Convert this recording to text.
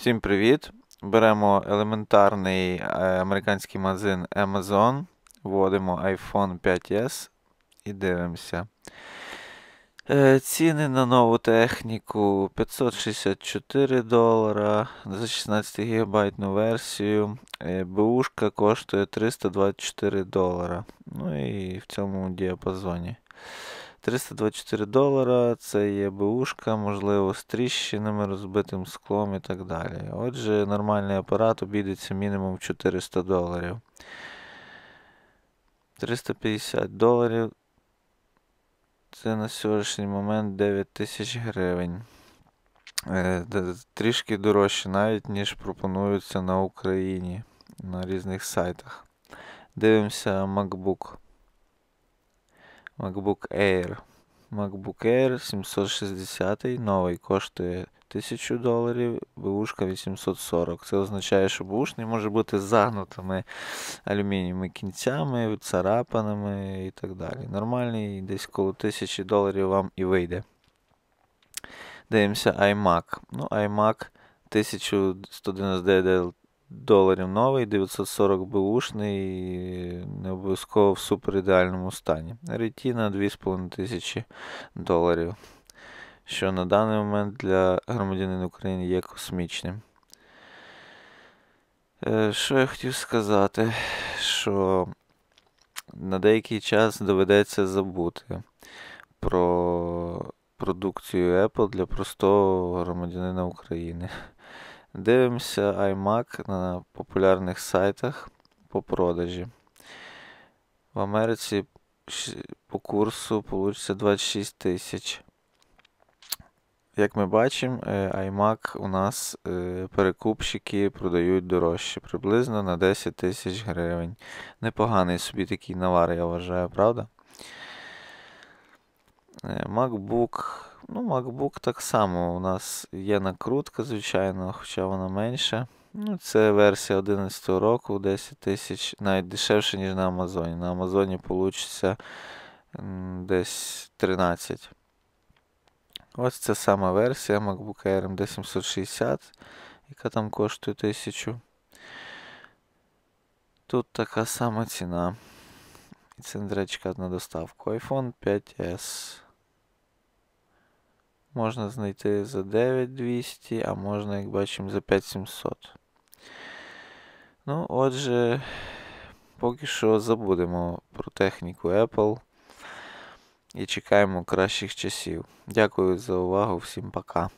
Всім привіт! Беремо елементарний е, американський магазин Amazon, вводимо iPhone 5S і дивимося. Е, Ціни на нову техніку 564 долара за 16 ГБ версію. Е, Бушка коштує 324 долара. Ну і в цьому діапазоні. 324 долара це є БУшка, можливо, з тріщинами, розбитим склом і так далі. Отже, нормальний апарат обійдеться мінімум 400 доларів. 350 доларів. Це на сьогоднішній момент 9 тисяч гривень. Е, Трішки дорожче навіть, ніж пропонуються на Україні на різних сайтах. Дивимося MacBook. MacBook Air. MacBook Air 760 новий коштує 1000 доларів, бушка 840. Це означає, що бушний може бути загнутими алюмінієвими кінцями, царапаними і так далі. Нормальний десь коло 1000 доларів вам і вийде. Дивимося iMac. Ну, iMac 1199 доларів новий, 940 бушний, не обов'язково в супер ідеальному стані. Retina 2500 доларів, що на даний момент для громадянина України є космічним. Е, Що я хотів сказати, що на деякий час доведеться забути про продукцію Apple для простого громадянина України. Дивимося iMac на популярних сайтах по продажі. В Америці по курсу вийде 26 тисяч. Як ми бачимо, е, iMac у нас е, перекупщики продають дорожче, приблизно на 10 тисяч гривень. Непоганий собі такий навар, я вважаю, правда? Е, MacBook. Ну, MacBook так само. У нас є накрутка, звичайно, хоча вона менша. Ну, це версія 11 року, 10 тисяч, навіть дешевше, ніж на Амазоні. На Амазоні вийде десь 13. Ось це сама версія MacBook Air MD 760, яка там коштує 1000. Тут така сама ціна. І це треба чекати на доставку. iPhone 5S. Можна знайти за 9200, а можна, як бачимо, за 5700. Ну, отже, поки що забудемо про техніку Apple і чекаємо кращих часів. Дякую за увагу, всім пока.